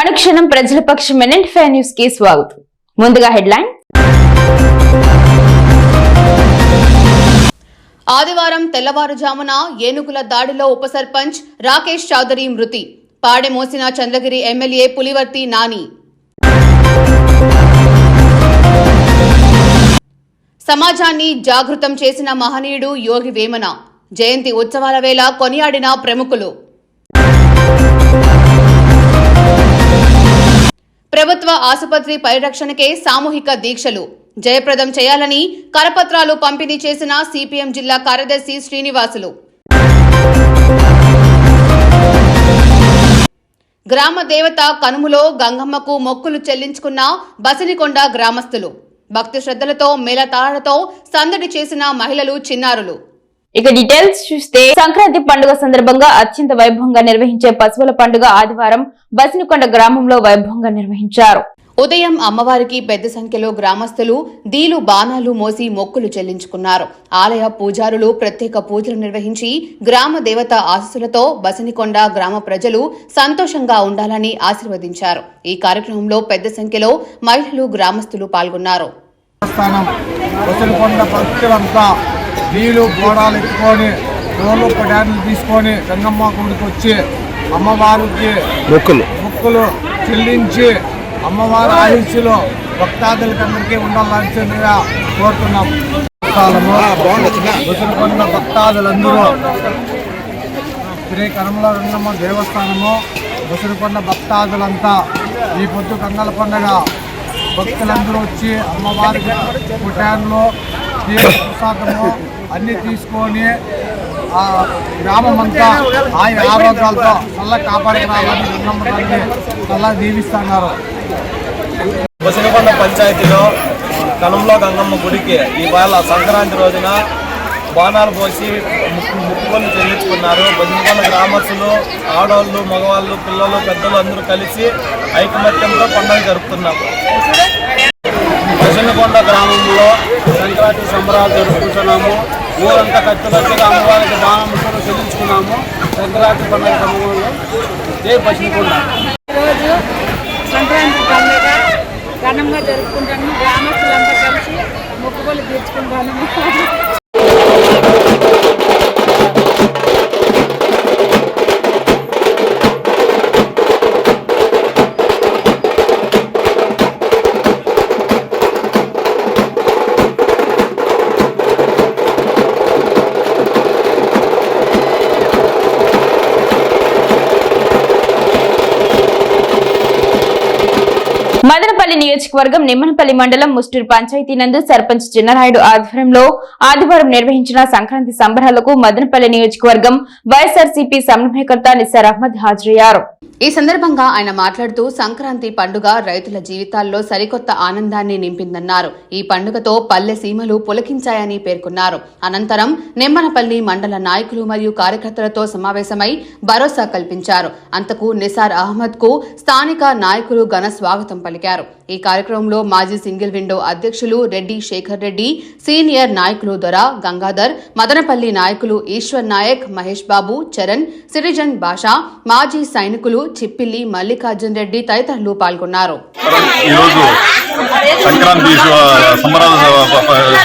అనుక్షణం ప్రజల పక్షం ఎన్ఎంట్ ఫైవ్ న్యూస్కి స్వాగతం. ముందుగా హెడ్లైన్. ఆదివారం తెల్లవారుజామున ఏనుగుల దాడిలో ఉప సర్పంచ్ రాకేష్ చౌదరి మృతి. పాడె మోసిన చంద్రగిరి ఎమ్మెల్యే పులివర్తి నాని. సమాజాన్ని జాగృతం చేసిన మహనీయుడు యోగి వేమన. జయంతి ఉత్సవాల వేళ కొనియాడిన ప్రముఖులు. ప్రభుత్వ ఆసుపత్రి పరిరక్షణకే సామూహిక దీక్షలు. జయప్రదం చేయాలని కరపత్రాలు పంపిణీ చేసిన సిపిఎం జిల్లా కార్యదర్శి శ్రీనివాసులు. గ్రామ దేవత కనుములో గంగమ్మకు మొక్కులు చెల్లించుకున్న బసినికొండ గ్రామస్తులు. భక్తి శ్రద్ధలతో మేళతాళతో సందడి చేసిన మహిళలు చిన్నారులు. ఇక డీటెయిల్స్ చూస్తే సంక్రాంతి పండుగ సందర్భంగా అత్యంత వైభవంగా నిర్వహించే పశువుల పండుగ ఆదివారం బసినకొండ గ్రామంలో వైభవంగా నిర్వహించారు. ఉదయం అమ్మవారికి పెద్ద సంఖ్యలో గ్రామస్తులు దీలు బాణాలు మోసి మొక్కులు చెల్లించుకున్నారు. ఆలయ పూజారులు ప్రత్యేక పూజలు నిర్వహించి గ్రామ దేవత ఆశీస్సులతో బసనికొండ గ్రామ ప్రజలు సంతోషంగా ఉండాలని ఆశీర్వదించారు. ఈ కార్యక్రమంలో పెద్ద సంఖ్యలో మహిళలు గ్రామస్తులు పాల్గొన్నారు. నీళ్ళు గోడాలు ఎత్తుకొని రోడ్లు పడాన్లు తీసుకొని గంగమ్మ గుడికి వచ్చి అమ్మవారికి మొక్కులు. మొక్కులు చెల్లించి అమ్మవారి ఆయుష్లో భక్తాదులకి అందరికీ ఉండాల్సిందిగా కోరుతున్నాం. వసలకొండ భక్తాదులందరూ. శ్రీ కనమల రంగమ్మ దేవస్థానము వసలకొండ భక్తాదులంతా ఈ పొద్దు కంగల పండగ భక్తులందరూ వచ్చి అమ్మవారికి పుట్టాన్లు ప్రసాదము అన్ని తీసుకొని ఆ గ్రామం అంతా ఆయన ఆరోగ్యాలతో చల్ల కాపాడుకురాలని రంగమ్మ చల్ల దీవిస్తున్నారు. బసినకొండ పంచాయతీలో కనంలో గంగమ్మ గుడికి ఇవాళ సంక్రాంతి రోజున బాణాలు పోసి ముక్కు ముక్కుకొని చెల్లించుకున్నారు. బసినకొండ గ్రామస్తులు ఆడవాళ్ళు మగవాళ్ళు పిల్లలు పెద్దలు అందరూ కలిసి ఐకమత్యంతో పండుగ జరుపుతున్నాము చిన్నకొండ గ్రామంలో సంక్రాంతి సంబరాలు జరుపుకుంటున్నాము. ఊరంతా కట్టుబడిగా అమ్మవారికి బాణములు చెల్లించుకున్నాము. సంక్రాంతి పండుగ సమయంలో జై బసినకొండ ఈరోజు సంక్రాంతి పండుగ ఘనంగా జరుపుకుంటాము. గ్రామస్తులంతా కలిసి మొక్కుబళ్ళు తీర్చుకుంటాము. మదనపల్లి నియోజకవర్గం నిమ్మనపల్లి మండలం ముస్టూరు పంచాయతీ నందు సర్పంచ్ చిన్నరాయుడు ఆధ్వర్యంలో ఆదివారం నిర్వహించిన సంక్రాంతి సంబరాలకు మదనపల్లి నియోజకవర్గం వైఎస్ఆర్సీపీ సమన్వయకర్త నిసార్ అహ్మద్ హాజరయ్యారు. ఈ సందర్భంగా ఆయన మాట్లాడుతూ సంక్రాంతి పండుగ రైతుల జీవితాల్లో సరికొత్త ఆనందాన్ని నింపిందన్నారు. ఈ పండుగతో పల్లె సీమలు పులకించాయని పేర్కొన్నారు. అనంతరం నిమ్మనపల్లి మండల నాయకులు మరియు కార్యకర్తలతో సమావేశమై భరోసా కల్పించారు. అంతకు నిసార్ అహ్మద్కు స్థానిక నాయకులు ఘన స్వాగతం పలికారు. ఈ కార్యక్రమంలో మాజీ సింగిల్ విండో అధ్యక్షులు రెడ్డి శేఖర్ రెడ్డి సీనియర్ నాయకులు దొర గంగాధర్ మదనపల్లి నాయకులు ఈశ్వర్ నాయక్ మహేష్ బాబు చరణ్ సిరిజన్ బాషా మాజీ సైనికులు చిప్పిల్లి మల్లికార్జున్ రెడ్డి తదితరులు పాల్గొన్నారు. సంక్రాంతి సంబరాల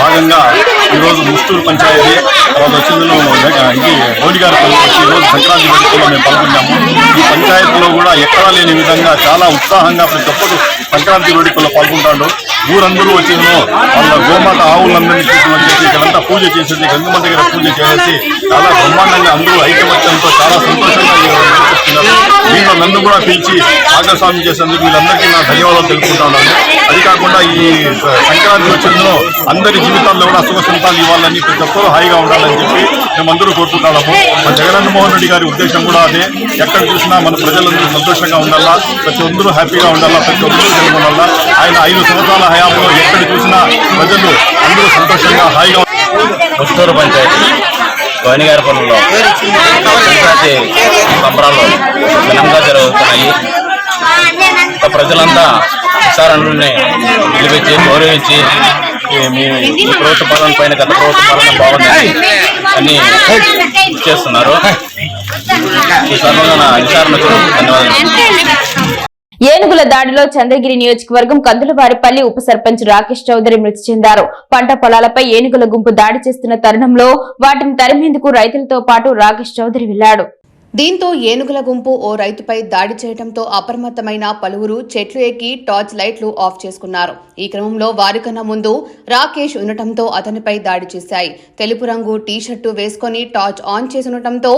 భాగంగా ఈరోజు ముస్తూరు పంచాయతీ తర్వాత వచ్చిందులో ఇది మోడీ గారి పల్లెకి వచ్చి ఈరోజు సంక్రాంతి వేడుకల్లో మేము పాల్గొన్నాము. ఈ పంచాయతీలో కూడా ఎక్కడా లేని విధంగా చాలా ఉత్సాహంగా ప్రతి ఒక్కరు సంక్రాంతి వేడుకల్లో పాల్గొంటాడు ఊరందరూ వచ్చిందో వాళ్ళ గోమాత ఆవులందరినీ తీసుకుని వచ్చేసి ఇక్కడంతా పూజ చేసేసి గంగమ్మ దగ్గర పూజ చేసేసి చాలా బ్రహ్మాండంగా అందరూ ఐకమత్యంతో చాలా సంతోషంగా దీంట్లో నన్ను కూడా పిలిచి భాగస్వామ్యం చేసేందుకు వీళ్ళందరికీ నా ధన్యవాదాలు తెలుపుకుంటా అది కాకుండా ఈ సంక్రాంతి వచ్చిందో అందరి జీవితాల్లో కూడా సుఖ సంతాలు ఇవ్వాలని ప్రతి ఒక్కరూ హాయిగా ఉండాలని చెప్పి మేమందరూ కోరుకుంటున్నాము. మన జగన్మోహన్ రెడ్డి గారి ఉద్దేశం కూడా అదే. ఎక్కడ చూసినా మన ప్రజలందరూ సంతోషంగా ఉండాలా ప్రతి ఒక్కరూ హ్యాపీగా ఉండాలా ప్రతి ఒక్కరూ కలిగి ఉండాలా ఆయన ఐదు సంవత్సరాల హయాంలో ఎక్కడ చూసినా ప్రజలు అందరూ సంతోషంగా హాయిగా ముస్తూరు పంచాయతీ గోనిగారిపల్లిలో సంక్రాంతి సంబరాలు ఘనంగా జరుగుతున్నాయి. ప్రజలంతా విచారణని నిలిపించి గౌరవించి మీ ఈ ప్రభుత్వ పాలన పైన గత ప్రభుత్వ పాలన బాగుందని అన్ని చేస్తున్నారు ఈ సందర్భంగా నా విచారణకు ధన్యవాదాలు. ఏనుగుల దాడిలో చంద్రగిరి నియోజకవర్గం కందులవారిపల్లి ఉప సర్పంచ్ రాకేష్ చౌదరి మృతి చెందారు. పంట పొలాలపై ఏనుగుల గుంపు దాడి చేస్తున్న తరుణంలో వాటిని తరిమేందుకు రైతులతో పాటు రాకేష్ చౌదరి వెళ్ళాడు దీంతో ఏనుగుల గుంపు ఓ రైతుపై దాడి చేయడంతో అప్రమత్తమైన పలువురు చెట్లు ఎక్కి టార్చ్ లైట్లు ఆఫ్ చేసుకున్నారు. ఈ క్రమంలో వారికన్నా ముందు రాకేష్ ఉండటంతో అతనిపై దాడి చేశాయి. తెలుపు రంగు టీ షర్టు వేసుకొని టార్చ్ ఆన్ చేసి ఉండటంతో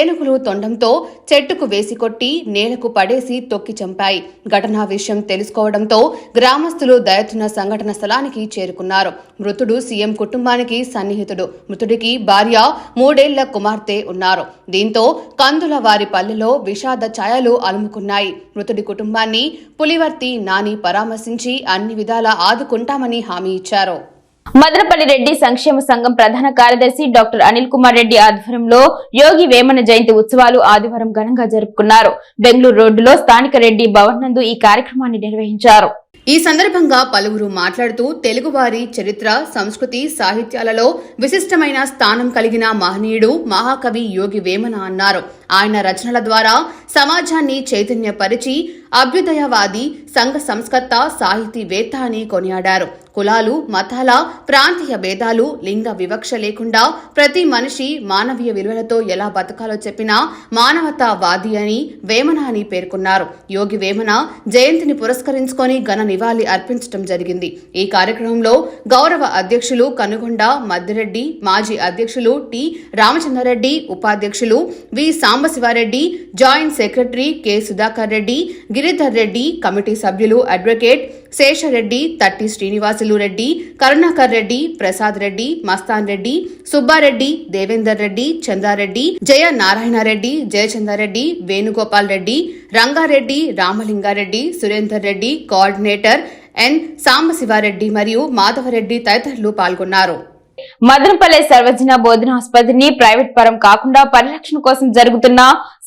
ఏనుగులు తొండంతో చెట్టుకు వేసి కొట్టి నేలకు పడేసి తొక్కి చంపాయి. ఘటనా విషయం తెలుసుకోవడంతో గ్రామస్తులు దయతున్న సంఘటన స్థలానికి చేరుకున్నారు. మృతుడు సీఎం కుటుంబానికి సన్నిహితుడు. మృతుడికి భార్య మూడేళ్ళ కుమార్తె ఉన్నారు. దీంతో కందుల వారి పల్లెలో విషాద ఛాయలు అలుముకున్నాయి. మృతుడి కుటుంబాన్ని పులివర్తి నాని పరామర్శించి అన్ని విధాలా ఆదుకుంటామని హామీ ఇచ్చారు. మదనపల్లి రెడ్డి సంక్షేమ సంఘం ప్రధాన కార్యదర్శి డాక్టర్ అనిల్ కుమార్ రెడ్డి ఆధ్వర్యంలో యోగి వేమన జయంతి ఉత్సవాలు ఆదివారం ఘనంగా జరుపుకున్నారు. బెంగళూరు రోడ్డులో స్థానిక రెడ్డి భవన్ నందు ఈ కార్యక్రమాన్ని నిర్వహించారు. ఈ సందర్భంగా పలువురు మాట్లాడుతూ తెలుగువారి చరిత్ర సంస్కృతి సాహిత్యాలలో విశిష్టమైన స్థానం కలిగిన మహనీయుడు మహాకవి యోగి వేమన అన్నారు. ఆయన రచనల ద్వారా సమాజాన్ని చైతన్యపరిచి అభ్యుదయవాది సంఘ సంస్కర్త సాహితీవేత్త అని కొనియాడారు. కులాలు మతాల ప్రాంతీయ భేదాలు లింగ వివక్ష లేకుండా ప్రతి మనిషి మానవీయ విలువలతో ఎలా బతకాలో చెప్పిన మానవతావాది అని వేమన అని పేర్కొన్నారు. యోగి వేమన జయంతిని పురస్కరించుకొని ఘన నివాళి అర్పించడం జరిగింది. ఈ కార్యక్రమంలో గౌరవ అధ్యక్షులు కనుగొండ మద్దిరెడ్డి మాజీ అధ్యక్షులు టి రామచంద్రారెడ్డి ఉపాధ్యక్షులు V Sambasivareddy joint secretary K. Sudhakar Reddy Giridhar Reddy committee సభ్యులు advocate Seshareddy Tatti Srinivasulu Reddy Karunakar Reddy Prasad Reddy Mastan Reddy Subbareddy Devender Reddy Chandareddy Jaya Narayanareddy Jayachandareddy Venugopal Reddy Rangareddy Ramalingareddy Surender Reddy coordinator N. Sambasivareddy మరియు మాధవరెడ్డి తదితరులు పాల్గొన్నారు. మదనపల్లె సర్వజన బోధన ఆసుపత్రిని private పరం కాకుండా పరిరక్షణ కోసం జరుగుతున్న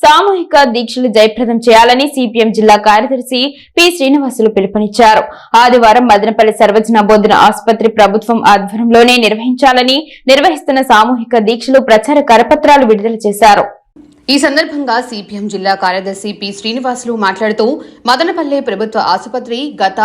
సామూహిక దీక్షలు జయప్రదం చేయాలని సిపిఎం జిల్లా కార్యదర్శి పి శ్రీనివాసులు పిలుపునిచ్చారు. ఆదివారం మదనపల్లి సర్వజన బోధన ఆసుపత్రి ప్రభుత్వం ఆధ్వర్యంలోనే నిర్వహించాలని నిర్వహిస్తున్న సామూహిక దీక్షలు ప్రచార కరపత్రాలు విడుదల చేశారు. ఈ సందర్భంగా సిపిఎం జిల్లా కార్యదర్శి పి శ్రీనివాసులు మాట్లాడుతూ మదనపల్లె ప్రభుత్వ ఆసుపత్రి గత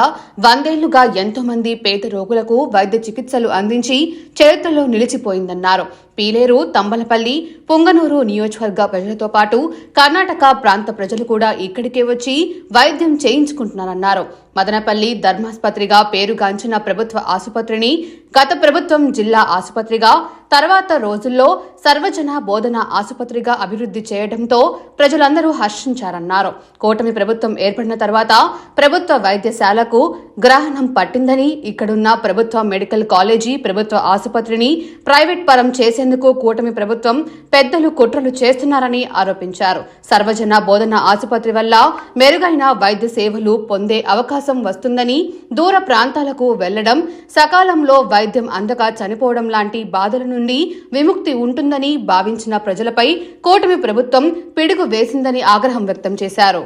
వందేళ్ళుగా ఎంతో మంది పేద రోగులకు వైద్య చికిత్సలు అందించి చరిత్రలో నిలిచిపోయిందన్నారు. పీలేరు తంబలపల్లి పుంగనూరు నియోజకవర్గ ప్రజలతో పాటు కర్ణాటక ప్రాంత ప్రజలు కూడా ఇక్కడికే వచ్చి వైద్యం చేయించుకుంటున్నారన్నారు. మదనపల్లి ధర్మాసుపత్రిగా పేరుగాంచిన ప్రభుత్వ ఆసుపత్రిని గత ప్రభుత్వం జిల్లా ఆసుపత్రిగా తర్వాత రోజుల్లో సర్వజన బోధన ఆసుపత్రిగా అభివృద్ధి చేయడంతో ప్రజలందరూ హర్షించారన్నారు. కూటమి ప్రభుత్వం ఏర్పడిన తర్వాత ప్రభుత్వ వైద్యశాలకు గ్రహణం పట్టిందని ఇక్కడున్న ప్రభుత్వ మెడికల్ కాలేజీ ప్రభుత్వ ఆసుపత్రిని ప్రైవేట్ పరం చేసేందుకు కూటమి ప్రభుత్వం పెద్దలు కుట్రలు చేస్తున్నారని ఆరోపించారు. సర్వజన బోధన ఆసుపత్రి వల్ల మెరుగైన వైద్య సేవలు పొందే అవకాశం వస్తుందని దూర ప్రాంతాలకు వెళ్ళడం సకాలంలో వైద్యం అందక చనిపోవడం లాంటి బాధల నుండి విముక్తి ఉంటుందని భావించిన ప్రజలపై కూటమి ప్రభుత్వం పిడుగు వేసిందని ఆగ్రహం వ్యక్తం చేశారు.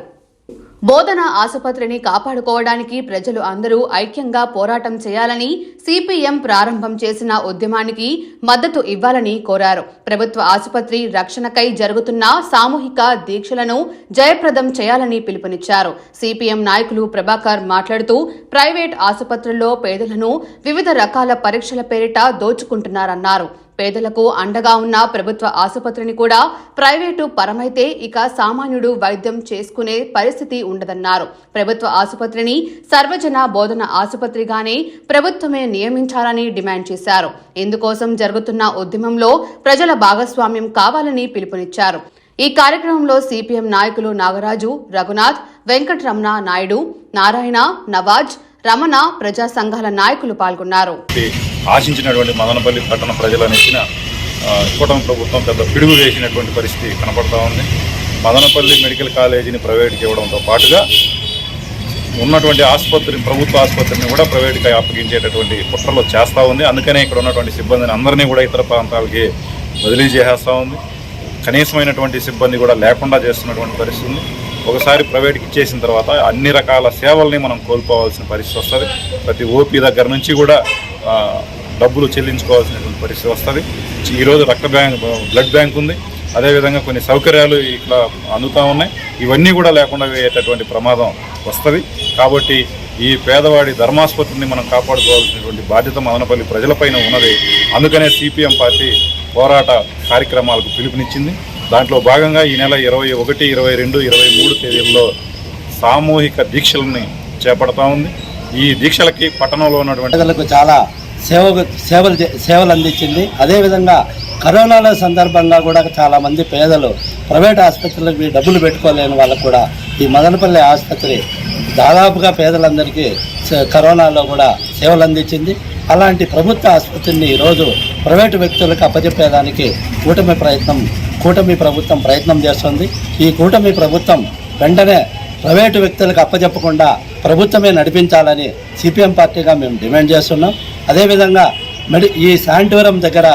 బోధన ఆసుపత్రిని కాపాడుకోవడానికి ప్రజలు అందరూ ఐక్యంగా పోరాటం చేయాలని సిపిఎం ప్రారంభం చేసిన ఉద్యమానికి మద్దతు ఇవ్వాలని కోరారు. ప్రభుత్వ ఆసుపత్రి రక్షణకై జరుగుతున్న సామూహిక దీక్షలను జయప్రదం చేయాలని పిలుపునిచ్చారు. సిపిఎం నాయకులు ప్రభాకర్ మాట్లాడుతూ ప్రైవేట్ ఆసుపత్రుల్లో పేదలను వివిధ రకాల పరీక్షల పేరిట దోచుకుంటున్నారన్నారు. పేదలకు అండగా ఉన్న ప్రభుత్వ ఆసుపత్రిని కూడా ప్రైవేటు పరమైతే ఇక సామాన్యుడు వైద్యం చేసుకునే పరిస్థితి ఉండదన్నారు. ప్రభుత్వ ఆసుపత్రిని సర్వజన బోధన ఆసుపత్రిగానే ప్రభుత్వమే నియమించాలని డిమాండ్ చేశారు. ఇందుకోసం జరుగుతున్న ఉద్యమంలో ప్రజల భాగస్వామ్యం కావాలని పిలుపునిచ్చారు. ఈ కార్యక్రమంలో సిపిఎం నాయకులు నాగరాజు రఘునాథ్ వెంకటరమణ నాయుడు నారాయణ నవాజ్ రమణ ప్రజా సంఘాల నాయకులు పాల్గొన్నారు. ఆశించినటువంటి మదనపల్లి పట్టణ ప్రజలను ఇచ్చిన కూటమి ప్రభుత్వం పెద్ద పిడుగు వేసినటువంటి పరిస్థితి కనపడతా ఉంది. మదనపల్లి మెడికల్ కాలేజీని ప్రైవేట్కి ఇవ్వడంతో పాటుగా ఉన్నటువంటి ఆసుపత్రి ప్రభుత్వ ఆసుపత్రిని కూడా ప్రైవేట్గా అప్పగించేటటువంటి కుట్రలు చేస్తూ ఉంది. అందుకనే ఇక్కడ ఉన్నటువంటి సిబ్బందిని అందరినీ కూడా ఇతర ప్రాంతాలకి బదిలీ చేసేస్తూ ఉంది. కనీసమైనటువంటి సిబ్బంది కూడా లేకుండా చేస్తున్నటువంటి పరిస్థితి ఉంది. ఒకసారి ప్రైవేట్కి ఇచ్చేసిన తర్వాత అన్ని రకాల సేవల్ని మనం కోల్పోవాల్సిన పరిస్థితి వస్తుంది. ప్రతి ఓపీ దగ్గర నుంచి కూడా డబ్బులు చెల్లించుకోవాల్సినటువంటి పరిస్థితి వస్తుంది. ఈరోజు రక్త బ్యాంక్ బ్లడ్ బ్యాంక్ ఉంది. అదేవిధంగా కొన్ని సౌకర్యాలు ఇట్లా అందుతూ ఉన్నాయి. ఇవన్నీ కూడా లేకుండా వేయేటటువంటి ప్రమాదం వస్తుంది. కాబట్టి ఈ పేదవాడి ధర్మాసుపత్రిని మనం కాపాడుకోవాల్సినటువంటి బాధ్యత మదనపల్లి ప్రజలపైన ఉన్నది. అందుకనే సిపిఎం పార్టీ పోరాట కార్యక్రమాలకు పిలుపునిచ్చింది. దాంట్లో భాగంగా ఈ నెల ఇరవై ఒకటి ఇరవై రెండు ఇరవై మూడు తేదీల్లో సామూహిక దీక్షలని చేపడతా ఉంది. ఈ దీక్షలకి పట్టణంలో ఉన్నటువంటి ప్రజలకు చాలా సేవ సేవలు సేవలు అందించింది. అదేవిధంగా కరోనాల సందర్భంగా కూడా చాలామంది పేదలు ప్రైవేట్ ఆసుపత్రులకు డబ్బులు పెట్టుకోలేని వాళ్ళకు కూడా ఈ మదనపల్లి ఆసుపత్రి దాదాపుగా పేదలందరికీ కరోనాలో కూడా సేవలు అందించింది. అలాంటి ప్రభుత్వ ఆసుపత్రిని ఈరోజు ప్రైవేటు వ్యక్తులకు అప్పచెప్పేదానికి కూటమి ప్రయత్నం కూటమి ప్రభుత్వం ప్రయత్నం చేస్తుంది. ఈ కూటమి ప్రభుత్వం వెంటనే ప్రైవేటు వ్యక్తులకు అప్పచెప్పకుండా ప్రభుత్వమే నడిపించాలని సిపిఎం పార్టీగా మేము డిమాండ్ చేస్తున్నాం. అదేవిధంగా మెడి ఈ శాంటివరం దగ్గర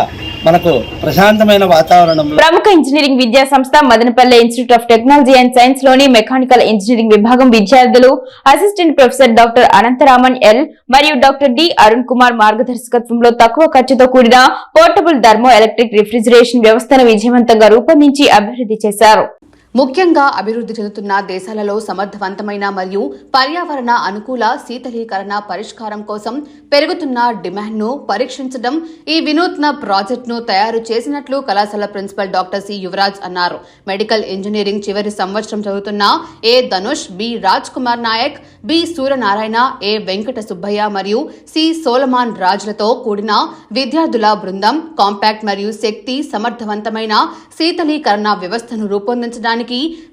మనకు ప్రశాంతమైన వాతావరణం ప్రముఖ ఇంజనీరింగ్ విద్యా సంస్థ Madanapalle institute of technology and సైన్స్లోని mechanical engineering విభాగం విద్యార్థులు assistant professor doctor Anantharaman L మరియు డాక్టర్ డి అరుణ్ కుమార్ మార్గదర్శకత్వంలో తక్కువ ఖర్చుతో కూడిన పోర్టబుల్ థర్మో ఎలక్ట్రిక్ రిఫ్రిజిరేషన్ వ్యవస్థను విజయవంతంగా రూపొందించి అభివృద్ధి చేశారు. ముఖ్యంగా అభివృద్ధి చెందుతున్న దేశాలలో సమర్థవంతమైన మరియు పర్యావరణ అనుకూల శీతలీకరణ పరిష్కారం కోసం పెరుగుతున్న డిమాండ్ను పరీక్షించడం ఈ వినూత్న ప్రాజెక్టును తయారు చేసినట్లు కళాశాల ప్రిన్సిపల్ డాక్టర్ సి యువరాజ్ అన్నారు. మెడికల్ ఇంజనీరింగ్ చివరి సంవత్సరం చదువుతున్న A Dhanush B Raj Kumar Nayak B Suryanarayana A Venkata Subbaiah మరియు సి సోలమాన్ రాజ్లతో కూడిన విద్యార్థుల బృందం కాంపాక్ట్ మరియు శక్తి సమర్థవంతమైన శీతలీకరణ వ్యవస్థను రూపొందించడానికి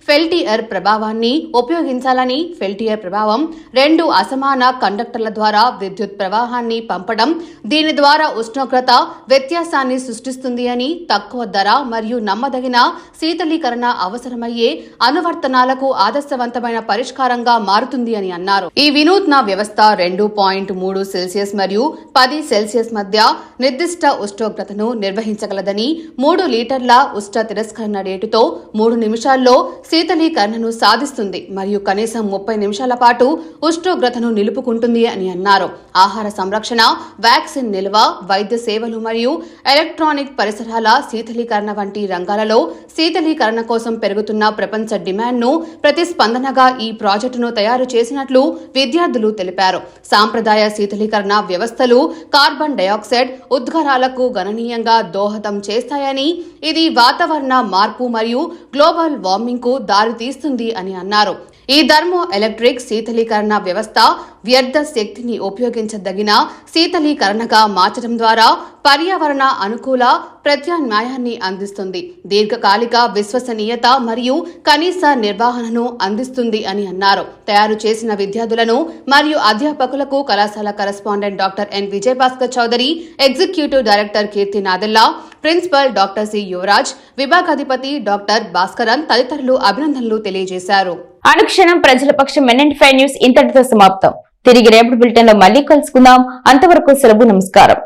ఫెల్టియర్ ప్రభావాన్ని ఉపయోగించాలని ఫెల్టియర్ ప్రభావం రెండు అసమాన కండక్టర్ల ద్వారా విద్యుత్ ప్రవాహాన్ని పంపడం దీని ద్వారా ఉష్ణోగ్రత వ్యత్యాసాన్ని సృష్టిస్తుంది అని తక్కువ ధర మరియు నమ్మదగిన శీతలీకరణ అవసరమయ్యే అనువర్తనాలకు ఆదర్శవంతమైన పరిష్కారంగా మారుతుంది అని అన్నారు. ఈ వినూత్న వ్యవస్థ రెండు పాయింట్ మూడు సెల్సియస్ మరియు పది సెల్సియస్ మధ్య నిర్దిష్ట ఉష్ణోగ్రతను నిర్వహించగలదని మూడు లీటర్ల ఉష్ణ తిరస్కరణ రేటుతో మూడు నిమిషాలు నిమిషాల్లో శీతలీకరణను సాధిస్తుంది. మరియు కనీసం ముప్పై నిమిషాల పాటు ఉష్ణోగ్రతను నిలుపుకుంటుంది అని అన్నారు. ఆహార సంరక్షణ వ్యాక్సిన్ నిల్వ వైద్య సేవలు మరియు ఎలక్ట్రానిక్ పరిసరాల శీతలీకరణ వంటి రంగాలలో శీతలీకరణ కోసం పెరుగుతున్న ప్రపంచ డిమాండ్ను ప్రతిస్పందనగా ఈ ప్రాజెక్టును తయారు చేసినట్లు విద్యార్థులు తెలిపారు. సాంప్రదాయ శీతలీకరణ వ్యవస్థలు కార్బన్ డయాక్సైడ్ ఉద్గారాలకు గణనీయంగా దోహదం చేస్తాయని ఇది వాతావరణ మార్పు మరియు గ్లోబల్ వార్మింగ్కు దారితీస్తుంది అని అన్నారు. ఈ ధర్మో ఎలక్ట్రిక్ శీతలీకరణ వ్యవస్థ వ్యర్థ శక్తిని ఉపయోగించదగిన శీతలీకరణగా మార్చడం ద్వారా పర్యావరణ అనుకూల ప్రత్యామ్నాయాన్ని అందిస్తుంది దీర్ఘకాలిక విశ్వసనీయత మరియు కనీస నిర్వహణను అందిస్తుంది అని అన్నారు. తయారు చేసిన విద్యార్థులను మరియు అధ్యాపకులకు కళాశాల correspondent doctor N. Vijayabhaskar Chowdary executive director Keerthi Nadella principal doctor C. Yuvaraj విభాగాధిపతి doctor Bhaskaran తదితరులు అభినందనలు తెలియజేశారు. అనుక్షణం ప్రజల పక్షం ఎన్ఎన్ ఫైవ్ న్యూస్ ఇంతటితో సమాప్తం. తిరిగి రేపటి బులెటిన్లో మళ్ళీ కలుసుకుందాం. అంతవరకు సెలవు నమస్కారం.